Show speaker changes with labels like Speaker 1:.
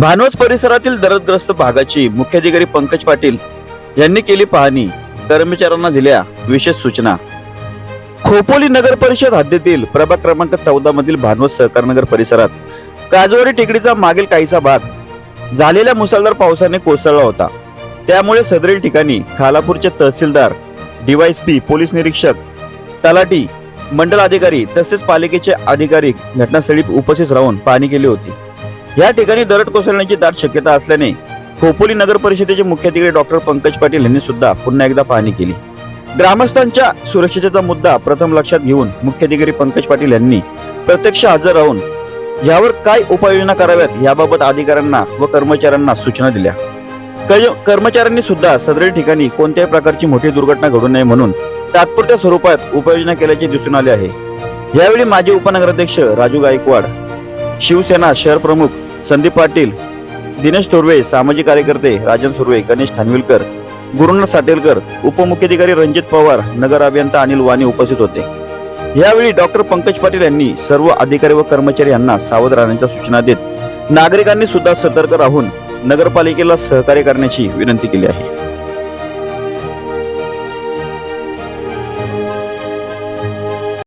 Speaker 1: भानवस परिसरातील दरदग्रस्त भागाची मुख्याधिकारी पंकज पाटील यांनी केली पाहणी. कर्मचाऱ्यांना दिल्या विशेष सूचना. खोपोली नगर परिषद हद्दीतील प्रभाग क्रमांक चौदा मधील भानवत सहकार नगर परिसरात काजवाडी टेकडीचा मागील काहीसा भाग झालेल्या मुसळधार पावसाने कोसळला होता. त्यामुळे सदरील ठिकाणी खालापूरचे तहसीलदार डीवायसपी पोलीस निरीक्षक तलाठी मंडल अधिकारी तसेच पालिकेचे अधिकारी घटनास्थळी उपस्थित राहून पाहणी केली होती. या ठिकाणी दरड कोसळण्याची दाट शक्यता असल्याने खोपोली नगर परिषदेचे मुख्याधिकारी डॉक्टर पंकज पाटील यांनी सुद्धा पुन्हा एकदा पाहणी केली. ग्रामस्थांच्या सुरक्षेचा मुद्दा प्रथम लक्षात घेऊन मुख्याधिकारी पंकज पाटील यांनी प्रत्यक्ष हजर राहून यावर काय उपाययोजना कराव्यात याबाबत अधिकाऱ्यांना व कर्मचाऱ्यांना सूचना दिल्या. कर्मचाऱ्यांनी सुद्धा सदरील ठिकाणी कोणत्याही प्रकारची मोठी दुर्घटना घडू नये म्हणून तात्पुरत्या स्वरूपात उपाययोजना केल्याचे दिसून आले आहे. यावेळी माजी उपनगराध्यक्ष राजू गायकवाड शिवसेना शहर प्रमुख संदीप पाटील दिनेश तोरवे सामाजिक कार्यकर्ते राजन सुर्वे गणेश खानविलकर गुरुनाथ साटेलकर उपमुख्याधिकारी रणजित पवार नगर अभियंता अनिल वाणी उपस्थित होते. यावेळी डॉक्टर पंकज पाटील यांनी सर्व अधिकारी व कर्मचारी यांना सावध राहण्याच्या सूचना देत नागरिकांनी सुद्धा सतर्क राहून नगरपालिकेला सहकार्य करण्याची विनंती केली आहे.